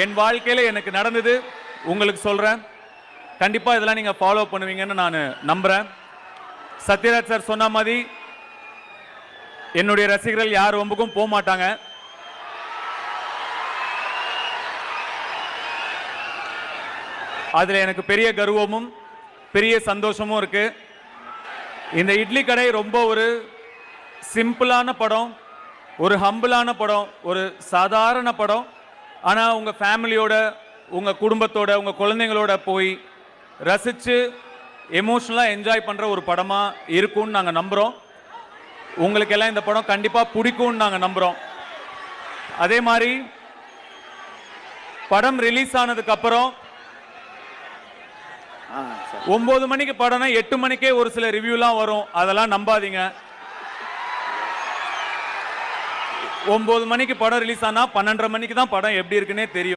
என் வாழ்க்கையில் எனக்கு நடந்தது. உங்களுக்கு சொல்கிறேன் கண்டிப்பாக இதெல்லாம் நீங்கள் ஃபாலோ பண்ணுவீங்கன்னு நான் நம்புகிறேன் சத்யராஜ் சார் சொன்ன மாதிரி என்னுடைய ரசிகர்கள் யார் ஒம்புக்கும் போக மாட்டாங்க. அதில் எனக்கு பெரிய கர்வமும் பெரிய சந்தோஷமும் இருக்குது இந்த இட்லி கடை ரொம்ப ஒரு சிம்பிளான படம் ஒரு ஹம்பிளான படம் ஒரு சாதாரண படம். ஆனால் உங்கள் ஃபேமிலியோட உங்கள் குடும்பத்தோட உங்கள் குழந்தைங்களோட போய் ரசித்து எமோஷ்னலாக என்ஜாய் பண்ணுற ஒரு படமாக இருக்கும்னு நாங்கள் நம்புகிறோம் உங்களுக்கு எல்லாம் இந்த படம் கண்டிப்பாக பிடிக்கும்னு நாங்கள் நம்புகிறோம் அதே மாதிரி படம் ரிலீஸ் ஆனதுக்கு அப்புறம் ஆ சார். ஒன்பது மணிக்கு படம்னா எட்டு மணிக்கே ஒரு சில ரிவ்யூலாம் வரும். அதெல்லாம் நம்பாதீங்க. ஒன்பது மணிக்கு படம் ரிலீஸ் ஆனா பன்னெண்டரை மணிக்கு தான் படம் எப்படி இருக்குன்னே தெரியும்.